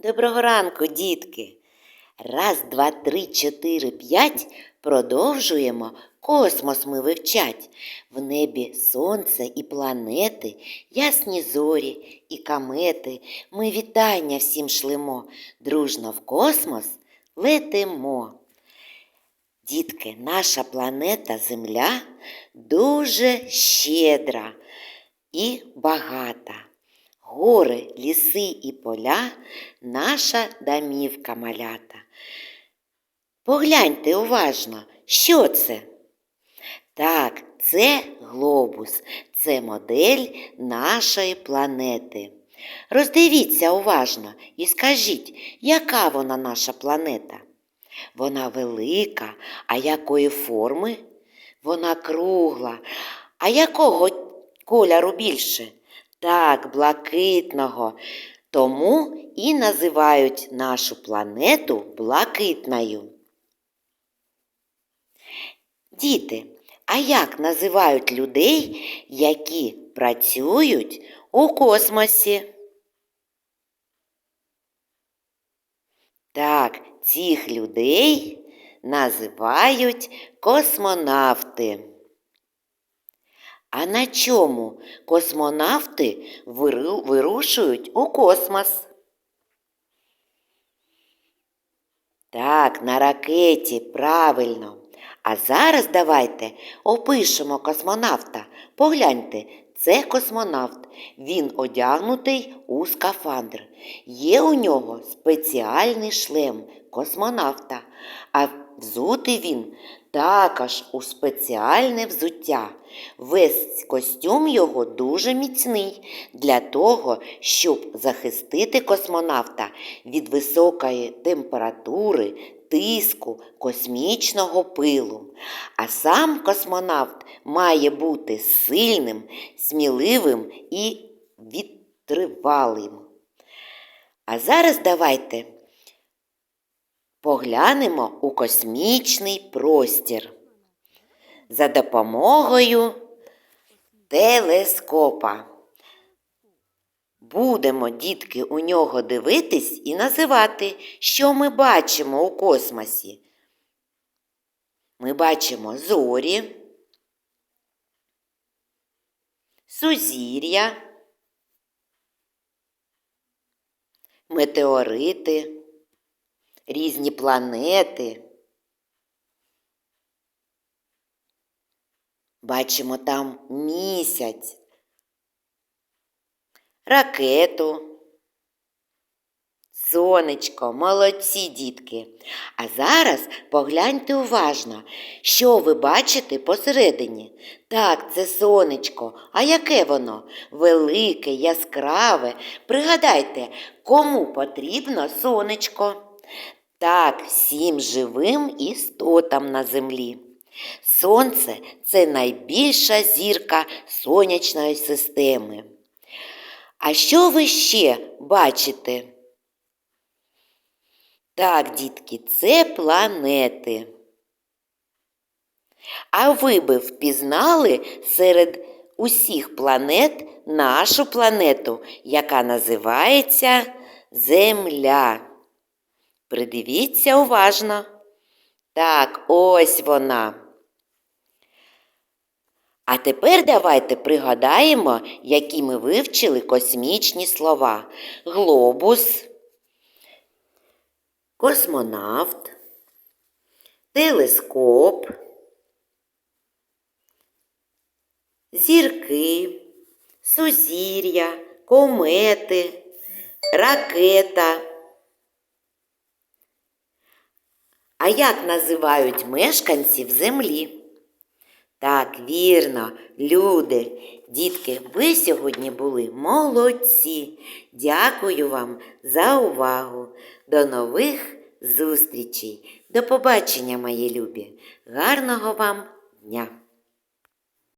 Доброго ранку, дітки! Раз, два, три, чотири, п'ять продовжуємо космос ми вивчать. В небі сонце і планети, ясні зорі і комети. Ми вітання всім шлемо, дружно в космос летимо. Дітки, наша планета Земля дуже щедра і багата. Гори, ліси і поля наша домівка малята. Погляньте уважно, що це? Так, це глобус, це модель нашої планети. Роздивіться уважно і скажіть, яка вона наша планета? Вона велика, а якої форми? Вона кругла. А якого кольору більше? Так, блакитного. Тому і називають нашу планету блакитною. Діти, а як називають людей, які працюють у космосі? Так, цих людей називають космонавти. А на чому космонавти вирушують у космос? Так, на ракеті, правильно. А зараз давайте опишемо космонавта. Погляньте, це космонавт. Він одягнутий у скафандр. Є у нього спеціальний шлем космонавта, а взутий він також у спеціальне взуття. Весь костюм його дуже міцний для того, щоб захистити космонавта від високої температури, тиску, космічного пилу. А сам космонавт має бути сильним, сміливим і відтривалим. А зараз давайте поглянемо у космічний простір за допомогою телескопа. Будемо, дітки, у нього дивитись і називати, що ми бачимо у космосі. Ми бачимо зорі, сузір'я, метеорити, різні планети. Бачимо там місяць, ракету, сонечко, молодці дітки. А зараз погляньте уважно, що ви бачите посередині. Так, це сонечко. А яке воно? Велике, яскраве. Пригадайте, кому потрібно сонечко? Так, всім живим істотам на землі. Сонце це найбільша зірка сонячної системи. А що ви ще бачите? Так, дітки, це планети. А ви би впізнали серед усіх планет нашу планету, яка називається Земля. Придивіться уважно. Так, ось вона. А тепер давайте пригадаємо, які ми вивчили космічні слова. Глобус, космонавт, телескоп, зірки, сузір'я, комети, ракета. А як називають мешканців Землі? Так, вірно, люди, дітки, ви сьогодні були молодці. Дякую вам за увагу. До нових зустрічей. До побачення, мої любі. Гарного вам дня!